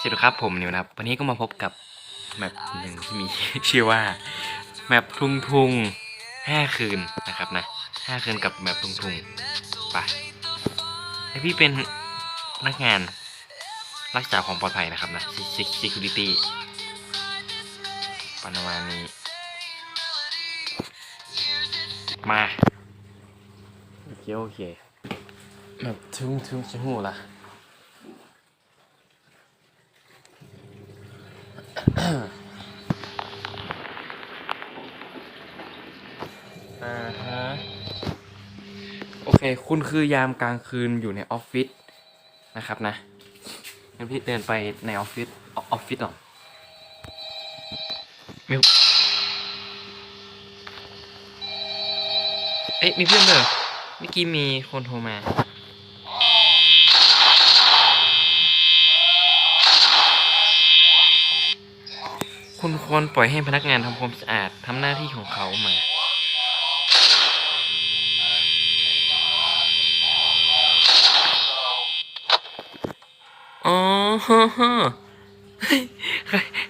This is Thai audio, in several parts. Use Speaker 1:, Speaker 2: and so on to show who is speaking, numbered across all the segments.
Speaker 1: สวัสดีครับผมนิวนะครับ วันนี้ก็มาพบกับแมปหนึ่งที่มีชื่อว่าแมปทุงทุงห้าคืนนะครับนะห้าคืนกับแมปทุงทุงไปไอพี่เป็นพนักงานรักษาความปลอดภัยนะครับนะ security ประมานี้ มาโอเคโอเคแมปทุงทุงชิหูละาฮะโอเคคุณคือยามกลางคืนอยู่ในออฟฟิศนะครับนะงั้นพี่เดินไปในออฟฟิศออฟฟิศหรอมิวเอ๊ะมีเพื่อนด้วยเหรอเมื่อกี้มีคนโทรมาคุณควรปล่อยให้พนักงานทำความสะอาดทำหน้าที่ของเขามา ฮ่าฮ่า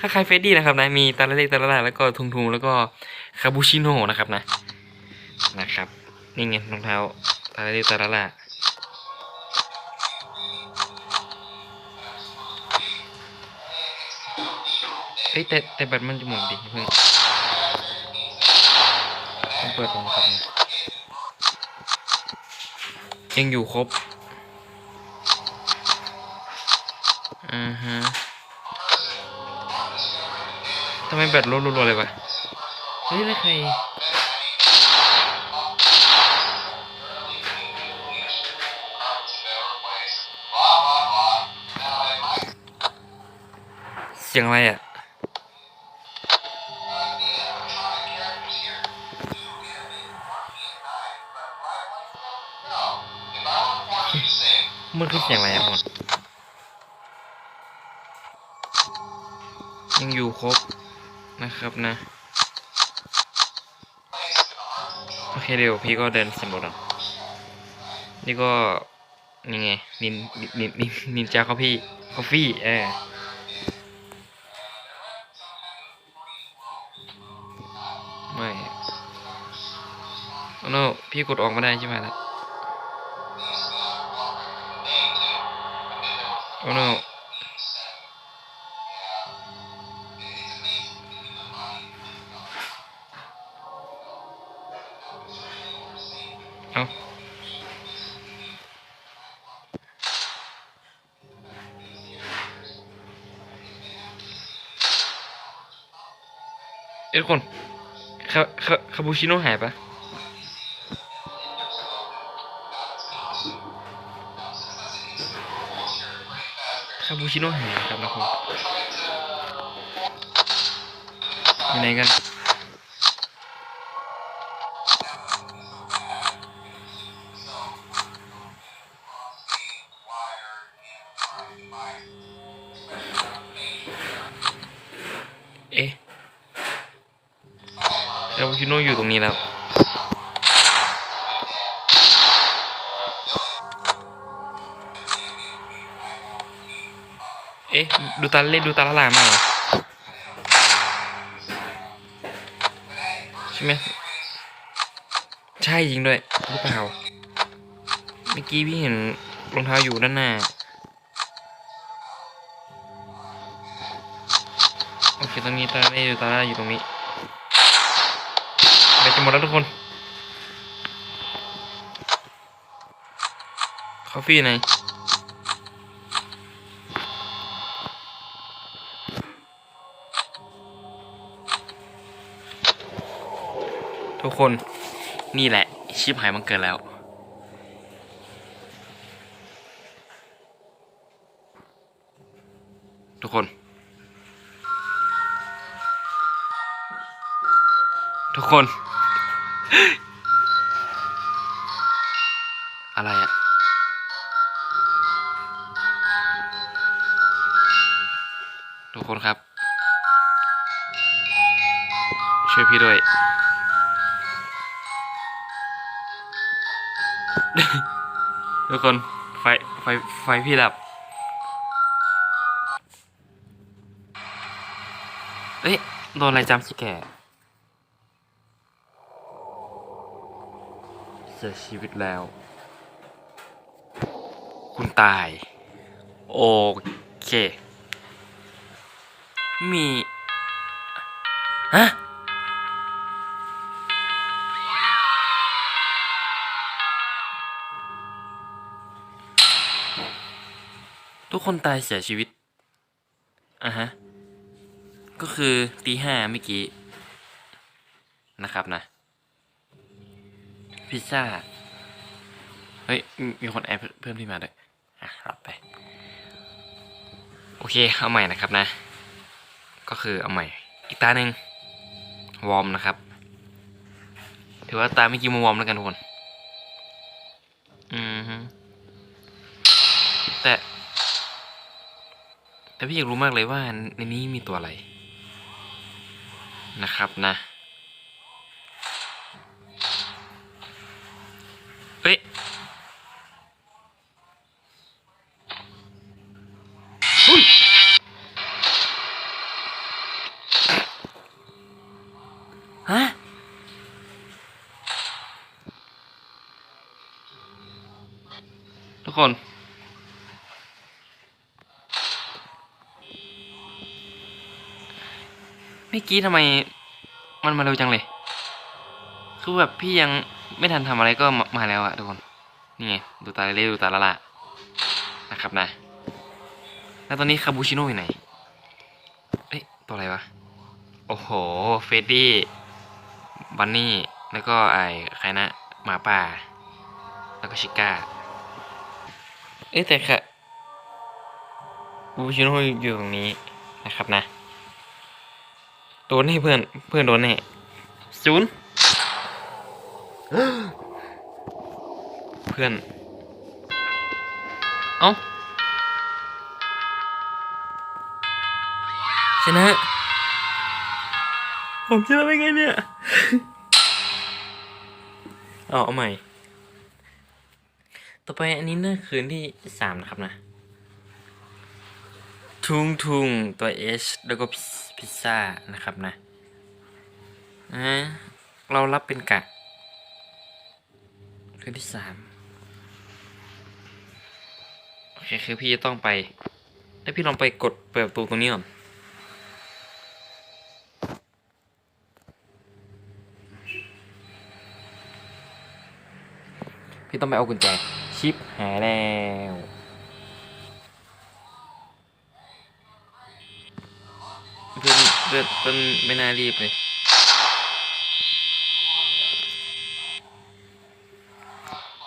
Speaker 1: คล้ายๆเฟรดดี้นะครับนะมีตาละเล็กตาละลาแล้วก็ทุงทุงๆแล้วก็คาบูชิโน่นะครับนะนะครับนี่ไงรองเท้าตาละเล็กตาละลาเอ้ยแต่แต่แบตมันจะหมดดิเพิ่งเปิดลงครับยังอยู่ครบ อือฮะทำไมแบตลดรัวๆเลยวะ เฮ้ยแล้วใครเสียงอะไรอะ มันคือเสียงอะไรอะมัน ยังอยู่ครบนะครับนะ โอเคเดี๋ยวพี่ก็เดินสำรวจอะนี่ก็ นี่ไง นินนินนินนินจาคอฟฟี่คอฟฟี่เออไม่โอ้โนพี่กดออกมาได้ใช่ไหมล่ะโอ้โน ทุกคนคาคาคาปูชิโน่หายปะคาปูชิโน่หายครับนะคุณอยู่ไหนกัน อ๊ะ ดูตาเล่นดูตาละลายมากเหรอใช่ไหมใช่จริงด้วยหรือเปล่า เมื่อกี้พี่เห็นรองเท้าอยู่ด้านหน้า โอเค ตรงนี้ตาเล่ดูตาล่าอยู่ตรงนี้ไปจะหมดแล้วทุกคนคอฟฟี่ไหน คนนี่แหละ ชิปหายมันเกิดแล้ว ทุกคน ทุกคน อะไรอะทุกคนครับ ช่วยพี่ด้วย ทุกคนไฟไฟไฟพี่ดับเอ้ยโดนอะไรจำสิแกร์เสียชีวิตแล้ว คุณตาย โอเค มี ฮะ ทุกคนตายเสียชีวิตอะฮะ ก็คือตีห้าเมื่อกี้ นะครับนะ พิซซ่า เฮ้ย มีคนแอดเพิ่มที่มาด้วยอะรับไป โอเค เอาใหม่นะครับนะ ก็คือเอาใหม่ อีกตาหนึ่งวอร์มนะครับ ถือว่าตาเมื่อกี้มาวอร์มแล้วกันทุกคน อืมฮึแต่ แต่พี่อยากรู้มากเลยว่าในนี้มีตัวอะไร นะครับนะ เฮ้ยอุ๊ยฮะ ทุกคน เมื่อ กี้ทำไมมันมาเร็วจังเลย คือแบบพี่ยังไม่ทันทำอะไรก็มาแล้วอะทุกคน นี่ไง ดูตาเล่ดูตาละละนะครับนะ แล้วตอนนี้คาบูชิโน่อยู่ไหน เอ้ยตัวอะไรวะ โอ้โห เฟดดี้ บันนี่ แล้วก็ไอ้ใครนะหมาป่า แล้วก็ชิก้า เอ้แต่ค่ะบูชิโน่อยู่ตรงนี้นะครับนะ โดนให้เพื่อน เพื่อนโดนแน่ศูนย์เพื่อน เอ้า ชนะ ผมชนะได้ไงเนี่ย เอาเอาใหม่ ต่อไปอันนี้น่าคืนที่สามนะครับนะ ทุงทุงตัว H แล้วก็พิซ พิซซ่านะครับนะเรารับเป็นกะคืนที่สามโอเคคือพี่จะต้องไปแล้วพี่ลองไปกดเปิดประตูตรงนี้ก่อนพี่ต้องไปเอากุญแจชิปหายแล้ว เพื่อนเพื่อนไม่น่ารีบเลย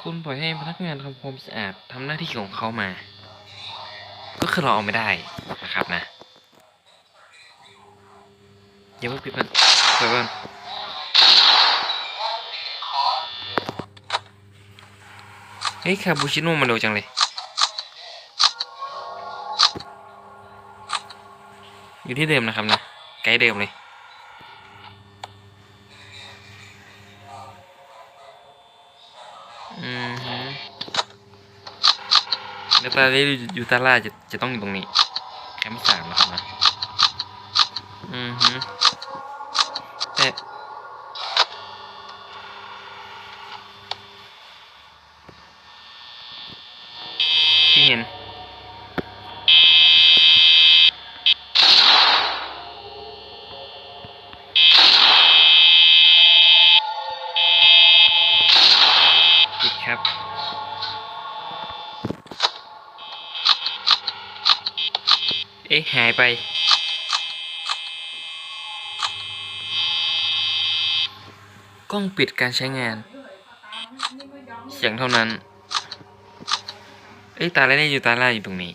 Speaker 1: คุณปล่อยให้พนักงานทำความสะอาดทำหน้าที่ของเขามา ก็คือเราเอาไม่ได้นะครับนะอย่าเพิ่งปิดมันเปิดมันเฮ้ยคาบูชิโน่มาเร็วจังเลยอยู่ที่เดิมนะครับนะ ไกด์เดิมเลยอืมฮึแล้วตาเล่อยู่ตาล่าจะจะต้องอยู่ตรงนี้แคมป์สามนะครับนะ อืมฮึแต่พี่เห็น ปิด ครับ เอ๊ะหายไป กล้องปิดการใช้งาน เสียงเท่านั้น เอ๊ะตาล่าเนี่ยอยู่ตาล่าอยู่ตรงนี้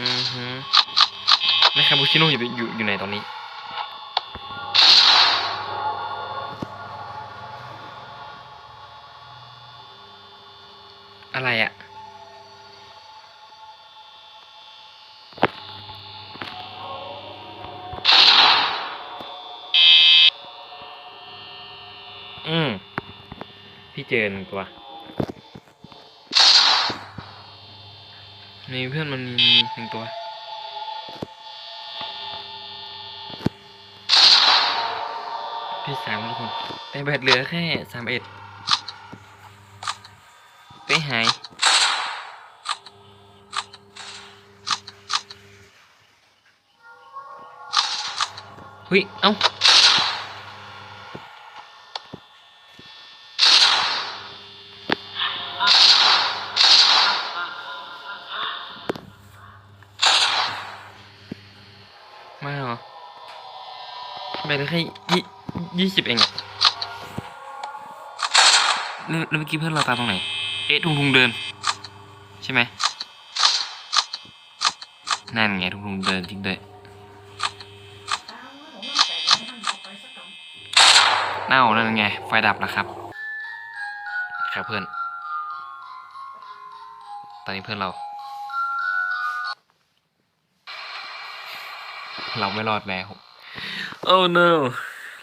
Speaker 1: อือฮึ ในคาบูชิโน่อยู่อยู่อยู่ไหนตอนนี้ อะไรอะอืม พี่เจอหนึ่งตัวมีเพื่อนมันมีหนึ่งตัว พี่สามทุกคนแต่แบตเหลือแค่สามเอ็ดไปหายหุยเอ้าไม่หรอไปเหลือแค่ยี่ ยี่สิบเองอะแล้วเมื่อกี้เพื่อนเราตาตรงไหน เอ๊ะทุงทุงเดิน ใช่ไหมนั่นไงทุงทุงเดินจริงด้วยเน่านั่นไง ไฟดับแล้วครับ ครับเพื่อน ตอนนี้เพื่อนเรา เราไม่รอดแล้วโอ้ no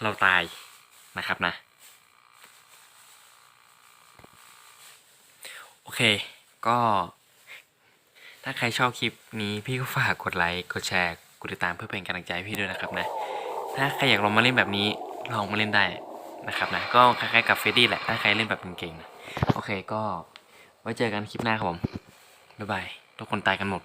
Speaker 1: เราตายนะครับนะ โอเค ก็ ถ้าใครชอบคลิปนี้พี่ก็ฝากกดไลค์กดแชร์กดติดตามเพื่อเป็นกำลังใจให้พี่ด้วยนะครับนะ ถ้าใครอยากลองมาเล่นแบบนี้ลองมาเล่นได้นะครับนะ ก็คล้ายๆกับเฟดดี้แหละ ถ้าใครเล่นแบบเก่งๆนะ โอเคก็ไว้เจอกันคลิปหน้าครับผม บ๊ายบาย ทุกคนตายกันหมด